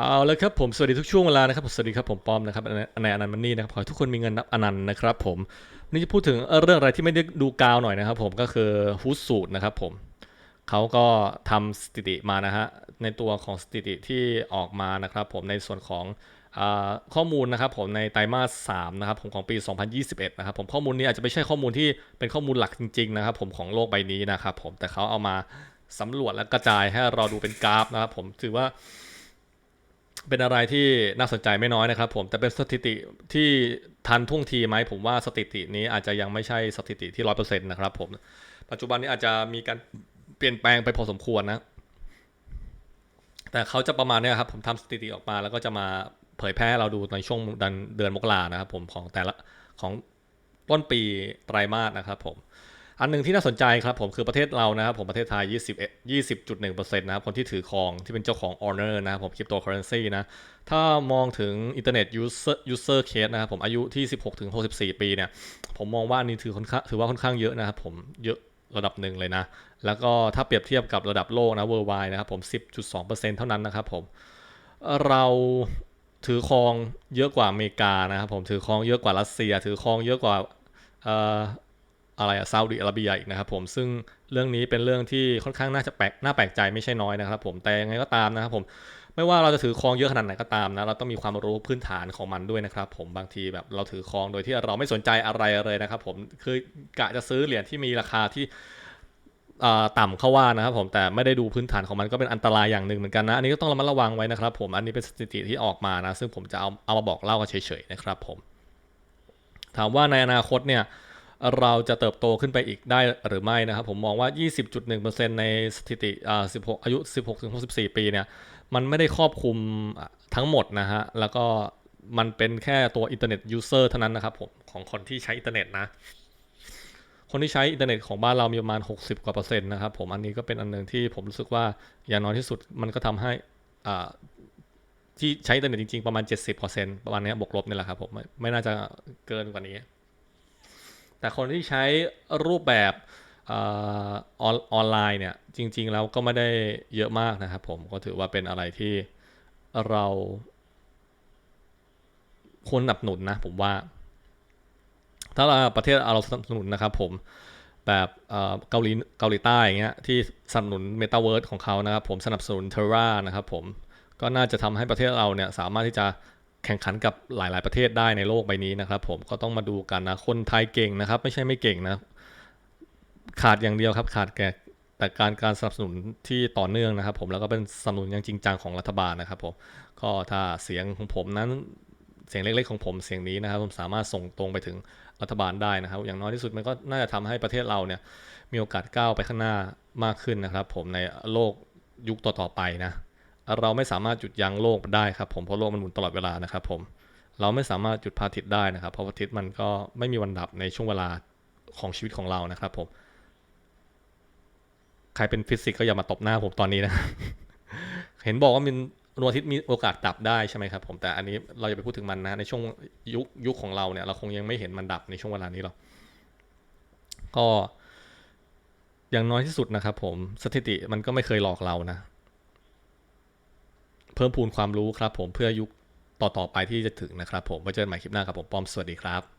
เอาแล้วครับผมสวัสดีทุกช่วงเวลานะครับสวัสดีครับผมป้อมนะครับในอนันต์มันนี่นะครับขอให้ทุกคนมีเงินนับอนันต์นะครับผมนี่จะพูดถึงเรื่องอะไรที่ไม่ได้ดูกาวหน่อยนะครับ ผมก็คือฮูดสูตรนะครับผมเขาก็ทำสถิติมานะฮะในตัวของสถิติที่ออกมานะครับ ผมในส่วนของอข้อมูลนะครับผมในไตรมาส3นะครับผมของปี 2021 นะครับผมข้อมูลนี้อาจจะไม่ใช่ข้อมูลที่เป็นข้อมูลหลักจริง ๆ นะครับ ผมของโลกใบนี้นะครับ ผมแต่เขาเอามาสำรวจและกระจายให้เราดูเป็นกราฟนะครับ ผมถือว่า เป็นอะไรที่น่าสนใจไม่น้อยนะครับผมแต่เป็นสถิติที่ทันท่วงทีไหมผมว่าสถิตินี้อาจจะยังไม่ใช่สถิติที่ร้อยเปอร์เซ็นต์นะครับผมปัจจุบันนี้อาจจะมีการเปลี่ยนแปลงไปพอสมควรนะ แต่เขาจะประมาณนี้ครับผมทำสถิติออกมาแล้วก็จะมาเผยแพร่เราดูในช่วงเดือนเดือนมกรานะครับผมของแต่ละของต้นปีไตรมาสนะครับผม อันหนึ่งที่น่าสนใจครับผมคือประเทศเรานะครับผมประเทศไทย 20 20.1%นะครับคนที่ถือครองที่เป็นเจ้าของ Honor นะครับผมคริปโตเคอเรนซีนะ ถ้ามองถึงอินเทอร์เน็ต user user case นะครับผมอายุที่ 16ถึง64 ปีเนี่ยผมมองว่าอันนี่ถือค่อนข้างถือว่าค่อนข้างเยอะนะครับผมเยอะระดับหนึ่งเลยนะ แล้วก็ถ้าเปรียบเทียบกับระดับโลกนะ worldwide นะครับผม 10.2%เท่านั้นนะครับผมเราถือครองเยอะกว่าอเมริกานะครับผมถือครองเยอะกว่ารัสเซีย ถือครองเยอะกว่า อะไรอะซาอุดิอาระเบียอีกนะครับผมซึ่งเรื่องนี้เป็นเรื่องที่ค่อนข้างน่าจะแปลกน่าแปลกใจไม่ใช่น้อยนะครับผมแต่ยังไงก็ตามนะครับผมไม่ว่าเราจะถือครองเยอะขนาดไหนก็ตามนะเราต้องมีความรู้พื้นฐานของมันด้วยนะครับผมบางทีแบบเราถือครองโดยที่เราไม่สนใจอะไรเลยนะครับผมคือกะจะซื้อเหรียญที่มีราคาที่อ่าต่ำเข้าว่านะครับผมแต่ไม่ได้ดูพื้นฐานของมันก็เป็นอันตรายอย่างหนึ่งเหมือนกันนะอันนี้ก็ต้องระมัดระวังไว้นะครับผมอันนี้เป็นสถิติที่ออกมานะซึ่งผมจะเอาเอามาบอกเล่ากันเฉยๆนะครับผมถามว่าในอนาคตเนี่ย เราจะเติบโตขึ้นไปอีกได้หรือไม่นะครับ ผมมองว่า 20.1%ในสถิติอ่า16 อายุ 16-64 ปีเนี่ย มันไม่ได้ครอบคลุมทั้งหมดนะฮะ แล้วก็มันเป็นแค่ตัวอินเทอร์เน็ตยูเซอร์เท่านั้นนะครับผมของคนที่ใช้อินเทอร์เน็ตนะ คนที่ใช้อินเทอร์เน็ตของบ้านเรามีประมาณ 60 กว่าเปอร์เซ็นต์นะครับผมอันนี้ก็เป็นอันหนึ่งที่ผมรู้สึกว่าอย่างน้อยที่สุดมันก็ทำให้อ่าที่ใช้อินเทอร์เน็ตจริงๆ ประมาณ 70%ประมาณนี้บวกลบนี่แหละครับผมไมไม่น่าจะเกินกว่านี้ แต่คนที่ใช้รูปแบบออนไลน์เนี่ยจริง ๆ แล้วก็ไม่ได้เยอะมากนะครับผมก็ถือว่าเป็นอะไรที่เราควรสนับสนุนนะผมว่า ถ้าเราประเทศเราสนับสนุนนะครับผมแบบเกาหลีเกาหลีใต้อย่างเงี้ยที่สนับสนุนเมตาเวิร์สของเขานะครับผมสนับสนุนเทรานะครับผมก็น่าจะทำให้ประเทศเราเนี่ยสามารถที่จะ แข่งขันกับหลาย ๆ ประเทศได้ในโลกใบนี้นะครับ ผมก็ต้องมาดูกันนะคนไทยเก่งนะครับ ไม่ใช่ไม่เก่งนะ ขาดอย่างเดียวครับ ขาดแก่แต่การการสนับสนุนที่ต่อเนื่องนะครับ ผมแล้วก็เป็นสนับสนุนอย่างจริงจังของรัฐบาลนะครับผมก็ถ้าเสียงของผมนั้นเสียงเล็ก ๆ ของผมเสียงนี้นะครับ ผมสามารถส่งตรงไปถึงรัฐบาลได้นะครับ อย่างน้อยที่สุดมันก็น่าจะทำให้ประเทศเราเนี่ยมีโอกาสก้าวไปข้างหน้า มากขึ้นนะครับ ผมในโลกยุคต่อๆไปนะ เราไม่สามารถหยุดยั้งโลกได้ครับผมเพราะโลกมันหมุนตลอดเวลานะครับผมเราไม่สามารถหยุดพระอาทิตย์ได้นะครับ เพราะพระอาทิตย์มันก็ไม่มีวันดับในช่วงเวลาของชีวิตของเรานะครับผมใครเป็นฟิสิกส์ก็อย่ามาตบหน้าผมตอนนี้นะ เห็นบอกว่ามันดวงอาทิตย์มีโอกาสดับได้ใช่ไหมครับผมแต่อันนี้เราอย่าไปพูดถึงมันนะในช่วงยุคยุคของเราเนี่ยเราคงยังไม่เห็นมันดับในช่วงเวลานี้หรอกก็อย่างน้อยที่สุดนะครับผมสถิติมันก็ไม่เคยหลอกเรานะ เพิ่มพูนความรู้ครับผมเพื่อยุคต่อๆไปที่จะถึงนะครับผมไว้เจอกันใหม่คลิปหน้าครับผมป้อมสวัสดีครับ